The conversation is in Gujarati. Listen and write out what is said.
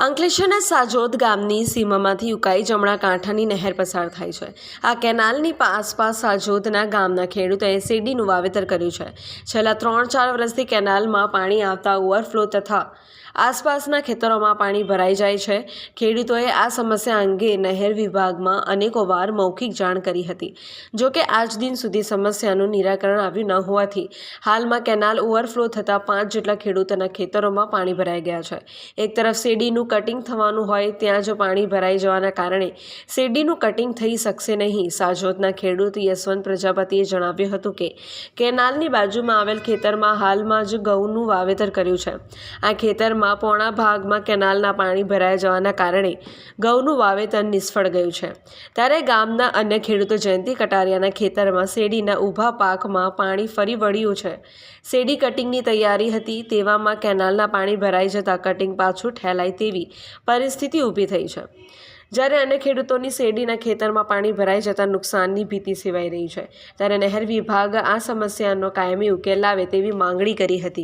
અંકલેશ્વરના સાજોદ ગામની સીમામાંથી ઉકાઈ જમણા કાંઠાની નહેર પસાર થાય છે. આ કેનાલની આસપાસ સાજોદના ગામના ખેડૂતોએ શેરડીનું વાવેતર કર્યું છે. છેલ્લા ત્રણ ચાર વર્ષથી કેનાલમાં પાણી આવતા ઓવરફ્લો તથા આસપાસના ખેતરોમાં પાણી ભરાઈ જાય છે. ખેડૂતોએ આ સમસ્યા અંગે નહેર વિભાગમાં અનેકો વાર મૌખિક જાણ કરી હતી. જો કે આજ દિન સુધી સમસ્યાનું નિરાકરણ આવ્યું ન હોવાથી હાલમાં કેનાલ ઓવરફ્લો થતાં પાંચ જેટલા ખેડૂતોના ખેતરોમાં પાણી ભરાઈ ગયા છે. એક તરફ શેરડીનું કટિંગ થવાનું હોય ત્યાં જો પાણી ભરાઈ જવાના કારણે શેરડીનું કટિંગ થઈ શકશે નહીં. સાજોદના ખેડૂત યશવંત પ્રજાપતિએ જણાવ્યું હતું કે કેનાલની બાજુમાં આવેલ ખેતરમાં હાલમાં જ ઘઉંનું વાવેતર કર્યું છે. આ ખેતરમાં પોણા ભાગમાં કેનાલના પાણી ભરાઈ જવાના કારણે ઘઉંનું વાવેતર નિષ્ફળ ગયું છે. ત્યારે ગામના અન્ય ખેડૂતો જયંતિ કટારિયાના ખેતરમાં શેરડીના ઊભા પાકમાં પાણી ફરી વળ્યું છે. શેરડી કટિંગની તૈયારી હતી તેવામાં કેનાલના પાણી ભરાઈ જતાં કટિંગ પાછું ઠેલાય તેવી પરિસ્થિતિ ઊભી થઈ છે. જ્યારે અન્ય ખેડૂતોની શેરડીના ખેતરમાં પાણી ભરાઈ જતાં નુકસાનની ભીતિ સેવાઈ રહી છે. ત્યારે નહેર વિભાગ આ સમસ્યાનો કાયમી ઉકેલ લાવે તેવી માંગણી કરી હતી.